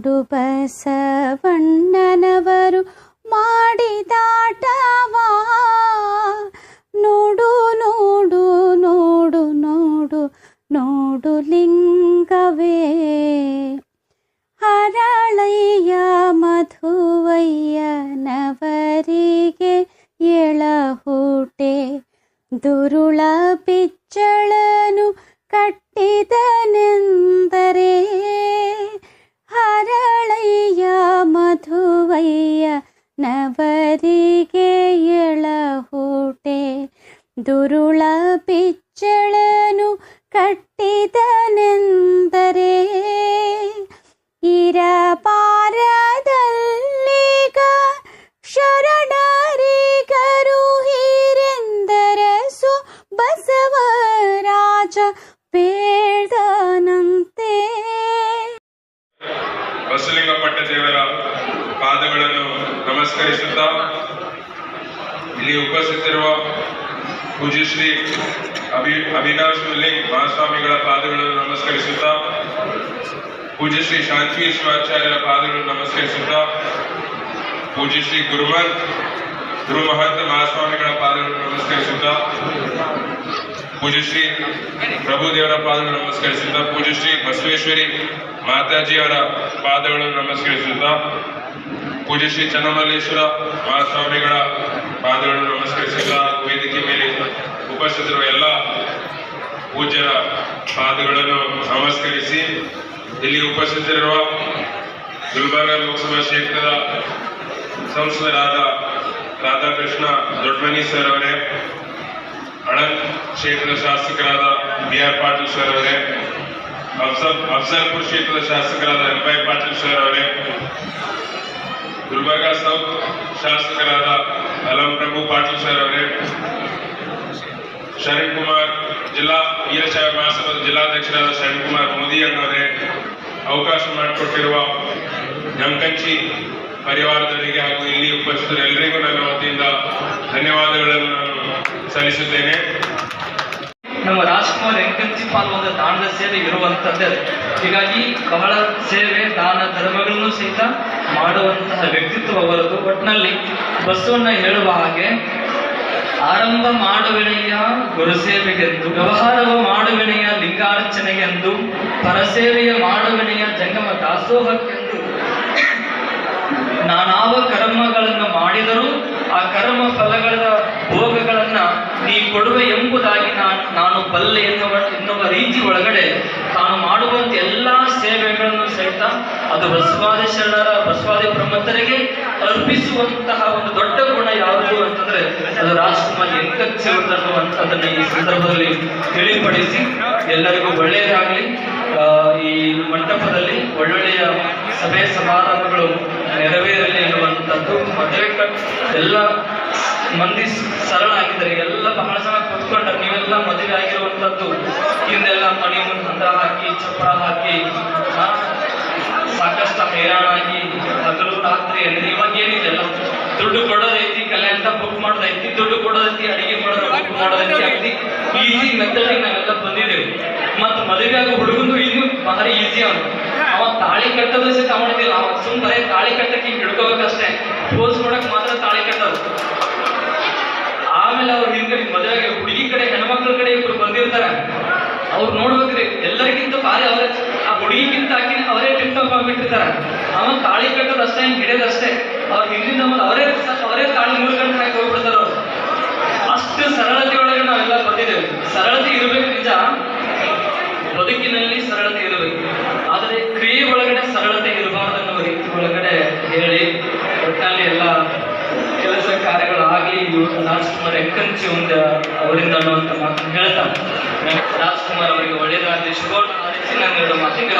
ನೋಡು ಬಸವಣ್ಣನವರು ಮಾಡಿದಾಟವಾ? ನೋಡು ನೋಡು ನೋಡು ನೋಡು ನೋಡು ಲಿಂಗವೇ. ಹರಳಯ್ಯ ಮಧುವಯ್ಯನವರಿಗೆ ಎಳಹುಟೆ. ದುರುಳ ಪಿಚ್ಚಳನು ಕಟ್ಟಿದನೆಂದರೆ ದುರುಳ ಪಿಚ್ಚಳನು ಕಟ್ಟಿದನೆಂದರೆ ಇರಪಾರದಲ್ಲಿಗ ಶರಣರಿಗರು ಹಿರೆಂದರಸು ಬಸವರಾಜ ಬೇಡನಂತೆ ಬಸಲಿಂಗಪಟ್ಟ ದೇವರ ಪಾದಗಳನ್ನು ನಮಸ್ಕರಿಸುತ್ತಾ ಇಲ್ಲಿ ಉಪಸ್ಥಿತಿರುವ ಪೂಜ್ಯ ಶ್ರೀ ಅಭಿ ಅವಿನಾಶ್ ಲಿಂಗ್ ಮಹಾಸ್ವಾಮಿಗಳ ಪಾದಗಳನ್ನು ನಮಸ್ಕರಿಸುತ್ತಾ ಪೂಜ್ಯ ಶ್ರೀ ಶಾಂತಿ ಶಿವಾಚಾರ್ಯರ ಪಾದಗಳನ್ನು ನಮಸ್ಕರಿಸುತ್ತಾ ಪೂಜ್ಯ ಶ್ರೀ ಗುರುಮಂತ್ ಗುರು ಮಹಂತ ಮಹಾಸ್ವಾಮಿಗಳ ಪಾದಗಳನ್ನು ನಮಸ್ಕರಿಸುತ್ತಾ ಪೂಜ್ಯ ಶ್ರೀ ಪ್ರಭುದೇವರ ಪಾದಗಳನ್ನು ನಮಸ್ಕರಿಸುತ್ತಾ ಪೂಜ್ಯ ಶ್ರೀ ಬಸವೇಶ್ವರಿ ಮಾತಾಜಿಯವರ ಪಾದಗಳನ್ನು ನಮಸ್ಕರಿಸುತ್ತಾ ಪೂಜ್ಯ ಶ್ರೀ ಚನ್ನಮಲ್ಲೇಶ್ವರ ಮಹಾಸ್ವಾಮಿಗಳ ಪಾದಗಳನ್ನು ನಮಸ್ಕರಿಸುತ್ತಾ ವೇದಿಕೆ ಮೇಲೆ ಉಪಸ್ಥಿತರುವ ಎಲ್ಲ ಪೂಜ್ಯರ ಪಾದಗಳನ್ನು ನಮಸ್ಕರಿಸಿ ಇಲ್ಲಿ ಉಪಸ್ಥಿತರಿರುವ ಗುಲ್ಬರ್ಗ ಲೋಕಸಭಾ ಕ್ಷೇತ್ರದ ಸಂಸದರಾದ ರಾಧಾಕೃಷ್ಣ ದೊಡ್ಡಮನಿ ಸರ್ ಅವರೇ ಅಳಂದ್ ಕ್ಷೇತ್ರದ ಶಾಸಕರಾದ ಬಿ ಆರ್ ಪಾಟೀಲ್ ಸರ್ ಅವರೇ, ಅಫ್ಸಲ್, ಅಫ್ಸಲ್ಪುರ್ ಕ್ಷೇತ್ರದ ಶಾಸಕರಾದ ಎಂ ಪೈ ಪಾಟೀಲ್ ಸರ್ ಅವರೇ, ಗುಲ್ಬರ್ಗ ಸೌತ್ ಶಾಸಕರಾದ ಅಲಂ ಪ್ರಭು ಪಾಟೀಲ್ ಸರ್ ಅವರೇ ಶರಣ್ ಕುಮಾರ್ ಜಿಲ್ಲಾ ವೀರಶೈವ ಮಹಾಸಭಾದ ಜಿಲ್ಲಾಧ್ಯಕ್ಷರಾದ ಶರಣ್ ಕುಮಾರ್ ಮೋದಿ ಅವರೇ ಅವಕಾಶ ಮಾಡಿಕೊಟ್ಟಿರುವ ಜಮಕಂಚಿ ಪರಿವಾರದವರಿಗೆ ಹಾಗೂ ಇಲ್ಲಿ ಉಪಸ್ಥಿತರು ಎಲ್ಲರಿಗೂ ನನ್ನ ವತಿಯಿಂದ ಧನ್ಯವಾದಗಳನ್ನು ನಾನು ಸಲ್ಲಿಸುತ್ತೇನೆ. ನಮ್ಮ ರಾಜ್ಕುಮಾರ್ ಎಂಕಂಚಿ ಪಾಲ್ಗೊಂಡ ದಾನದ ಸೇವೆ ಇರುವಂಥದ್ದೇ ಹೀಗಾಗಿ ಬಹಳ ಸೇವೆ, ದಾನ, ಧರ್ಮಗಳನ್ನು ಸಹಿತ ಮಾಡುವಂತಹ ವ್ಯಕ್ತಿತ್ವ ಅವರದು. ಒಟ್ಟಿನಲ್ಲಿ ಬಸವಣ್ಣ ಹೇಳುವ ಹಾಗೆ ಆರಂಭ ಮಾಡುವೆನೆಯ ಗುರುಸೇವೆಗೆಂದು, ವ್ಯವಹಾರವ ಮಾಡುವೆನೆಯ ಲಿಂಗಾರ್ಚನೆಗೆಂದು, ಪರಸೇವೆಯ ಮಾಡುವೆನೆಯ ಜಂಗಮ ದಾಸೋಹಕ್ಕೆಂದು. ನಾನಾವ ಕರ್ಮಗಳನ್ನು ಮಾಡಿದರೂ ಆ ಕರ್ಮ ಫಲಗಳ ಭೋಗಗಳನ್ನ ನೀ ಕೊಡುವೆ ಎಂಬುದಾಗಿ ನಾನು ನಾನು ಬಲ್ಲೆ ಎನ್ನುವ ಎನ್ನುವ ರೀತಿ ಒಳಗಡೆ ತಾನು ಮಾಡುವಂತ ಎಲ್ಲಾ ಸೇವೆಗಳನ್ನು ಸಹಿತ ಅದು ಬಸವಾದಿ ಶರಣರ, ಬಸವಾದಿ ಬ್ರಹ್ಮತರಿಗೆ ಅರ್ಪಿಸುವಂತಹ ಒಂದು ದೊಡ್ಡ ಗುಣ ಯಾವುದು ಅಂತಂದ್ರೆ ಅದು ರಾಜ್ಕುಮಾರ್ ಅನ್ನುವಂಥದ್ದನ್ನ ಈ ಸಂದರ್ಭದಲ್ಲಿ ತಿಳಿಪಡಿಸಿ ಎಲ್ಲರಿಗೂ ಒಳ್ಳೆಯದಾಗಲಿ. ಈ ಮಂಟಪದಲ್ಲಿ ಒಳ್ಳೊಳ್ಳೆಯ ಸಭೆ ಸಮಾರಂಭಗಳು ನೆರವೇರಲಿ ಎನ್ನುವಂಥದ್ದು ಮದುವೆ ಎಲ್ಲ ಮಂದಿ ಸರಳ ಆಗಿದ್ದಾರೆ ಎಲ್ಲ ಬಹಳ ಜನ ಕೂತ್ಕೊಂಡ್ರೆ. ನೀವೆಲ್ಲ ಮದುವೆ ಆಗಿರುವಂಥದ್ದು ಹಿಂದೆಲ್ಲ ಮನೆ ಮುಂದೆ ಹಂತ ಹಾಕಿ ಚಪ್ಪರ ಹಾಕಿ ಸಾಕಷ್ಟು ಹೈರಾಣಾಗಿ ಹಗಲು ರಾತ್ರಿ, ಇವಾಗ ಏನಿದೆ? ದುಡ್ಡು ಕೊಡೋದೈತಿ ಕಲ್ಯಾಣ ಬುಕ್ ಮಾಡೋದೈತಿ ದುಡ್ಡು ಕೊಡೋದೈತಿ ಅಡಿಗೆ ಮಾಡೋದು ಬುಕ್ ಮಾಡೋದೈತಿ ಅಗದಿ ಈಸಿ ಮೆಥಡ್ ನಾವೆಲ್ಲ ಬಂದಿದ್ದೇವೆ. ಮತ್ತು ಮದುವೆ ಆಗೋ ಹುಡುಗನು ಇನ್ನು ಭಾರಿ ಈಸಿ ಅವನು. ಅವ ತಾಳಿ ಕಟ್ಟೋದು ಸಹಿತ ಅವನಿದಿಲ್ಲ ಅವ ಸುಮ್ ಬರೇ ತಾಳಿ ಕಟ್ಟಕ್ಕೆ ಹಿಂಗೆ ಹಿಡ್ಕೋಬೇಕಷ್ಟೇ ಪೋಸ್ ಕೊಡಕ್ ಮಾತ್ರ ತಾಳಿ ಕಟ್ಟೋದು. ಆಮೇಲೆ ಅವ್ರ ಹಿಂದ್ಗಡೆ ಮದುವೆ ಹುಡುಗಿ ಕಡೆ, ಹೆಣ್ಮಕ್ಳ ಕಡೆ ಇಬ್ರು ಬಂದಿರ್ತಾರ. ಅವ್ರು ನೋಡ್ಬೇಕ್ರಿ, ಎಲ್ಲರಿಗಿಂತ ಭಾರಿ ಅವರೇ. ಆ ಹುಡುಗಿಗಿಂತ ಹಾಕಿ ಅವರೇ ಟಿಪ್ ಟಾಪ್ ಅವನ್ ಅವ ತಾಳಿ ಕಟ್ಟೋದು ಅಷ್ಟೇ, ಹಿಂಗ್ ಹಿಡಿಯೋದಷ್ಟೇ ಅವ್ರ ಹಿಂದಿನ ಮುಂದೆ ಅವರೇ ಅವರೇ ತಾಳಿ ಮುಳ್ಕೊಂಡು ಹಾಕಿ ಹೋಗ್ಬಿಡ್ತಾರ ಅಷ್ಟು ಸರಳತೆ ಒಳಗೆ ನಾವೆಲ್ಲ ಬಂದಿದ್ದೇವೆ. ಸರಳತೆ ಇರಬೇಕು ನಿಜ. ಬದುಕಿನಲ್ಲಿ ಸರಳತೆ ಇರಬೇಕು. ಆದರೆ ಕ್ರಿಯೆ ಒಳಗಡೆ ಸರಳತೆ ಇರಬಾರ್ದು ಅನ್ನೋ ರೀತಿ ಒಳಗಡೆ ಹೇಳಿ ಒಟ್ಟಿನಲ್ಲಿ ಎಲ್ಲ ಕೆಲಸ ಕಾರ್ಯಗಳು ಆಗಲಿ ರಾಜ್ಕುಮಾರ್ ಎಕ್ಕಂಚಿ ಒಂದು ಅವರಿಂದ ಅನ್ನುವಂಥ ಮಾತನ್ನು ಹೇಳ್ತಾನೆ ರಾಜ್ಕುಮಾರ್ ಅವರಿಗೆ ಒಳ್ಳೆಯದಾಗಲಿ ಶುಭ ಹಾರಿಸಿ ನಾನು ಎರಡು ಮಾತಿಗೆ